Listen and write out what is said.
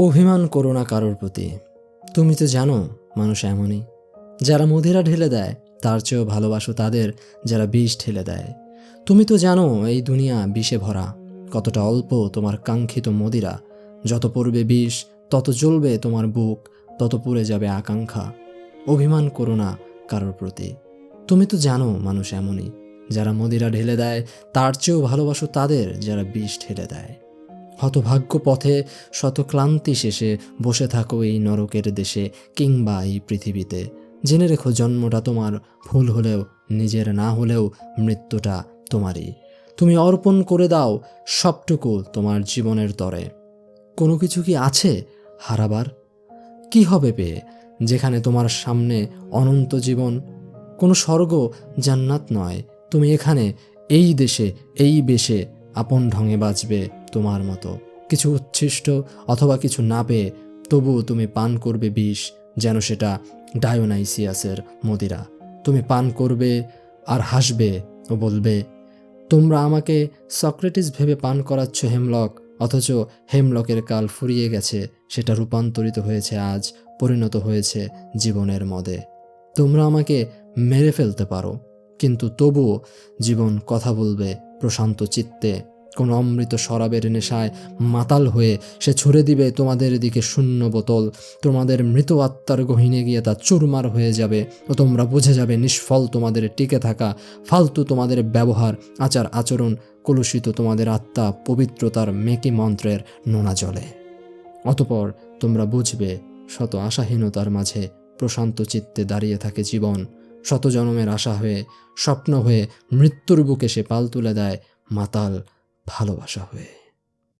অভিমান করো না কারোর প্রতি। তুমি তো জানো, মানুষ এমনই। যারা মদিরা ঢেলে দেয়, তার চেয়েও ভালোবাসো তাদের যারা বিষ ঢেলে দেয়। তুমি তো জানো, এই দুনিয়া বিষে ভরা। কতটা অল্প তোমার কাঙ্ক্ষিত মদিরা। যত পড়বে বিষ, তত জ্বলবে তোমার বুক, তত পুড়ে যাবে আকাঙ্ক্ষা। অভিমান করো না কারোর প্রতি। তুমি তো জানো, মানুষ এমনই। যারা মদিরা ঢেলে দেয়, তার চেয়েও ভালোবাসো তাদের যারা বিষ ঢেলে দেয়। হতভাগ্য পথে শত ক্লান্তি শেষে বসে থাকো এই নরকের দেশে কিংবা এই পৃথিবীতে। জেনে রেখো জন্মটা তোমার, ভুল হলেও, নিজের না হলেও মৃত্যুটা তোমারই। তুমি অর্পণ করে দাও সবটুকু তোমার জীবনের তরে। কোনো কিছু কি আছে হারাবার? কি হবে পেয়ে যেখানে তোমার সামনে অনন্ত জীবন? কোনো স্বর্গ জান্নাত নয়। তুমি এখানে এই দেশে, এই বেশে আপন ঢঙে বাঁচবে তোমার মতো। কিছু উচ্ছিষ্ট অথবা কিছু না পেয়ে তবুও তুমি পান করবে বিষ, যেন সেটা ডায়োনাইসিয়াসের মদিরা। তুমি পান করবে আর হাসবে ও বলবে, তোমরা আমাকে সক্রেটিস ভেবে পান করাচ্ছ, হেমলক, অথচ হেমলকের কাল ফুরিয়ে গেছে, সেটা রূপান্তরিত হয়েছে, আজ পরিণত হয়েছে জীবনের মদে। তোমরা আমাকে মেরে ফেলতে পারো, কিন্তু তবুও জীবন কথা বলবে প্রশান্ত চিত্তে কোনো অমৃত শরাবের নেশায় মাতাল হয়ে সে ছুড়ে দিবে তোমাদের দিকে শূন্য বোতল। তোমাদের মৃত আত্মার গহিনে গিয়ে তা চুরমার হয়ে যাবে ও তোমরা বুঝে যাবে নিষ্ফল তোমাদের টিকে থাকা ফালতু তোমাদের ব্যবহার, আচার, আচরণ, কলুষিত তোমাদের আত্মা পবিত্রতার মেকি মন্ত্রের নোনা জলে। অতপর তোমরা বুঝবে শত আশাহীনতার মাঝে প্রশান্ত চিত্তে দাঁড়িয়ে থাকে জীবন। শত জনমের আশা হয়ে, স্বপ্ন হয়ে মৃত্যুর বুকে সে পাল তুলে দেয় মাতাল ভালোবাসা হয়ে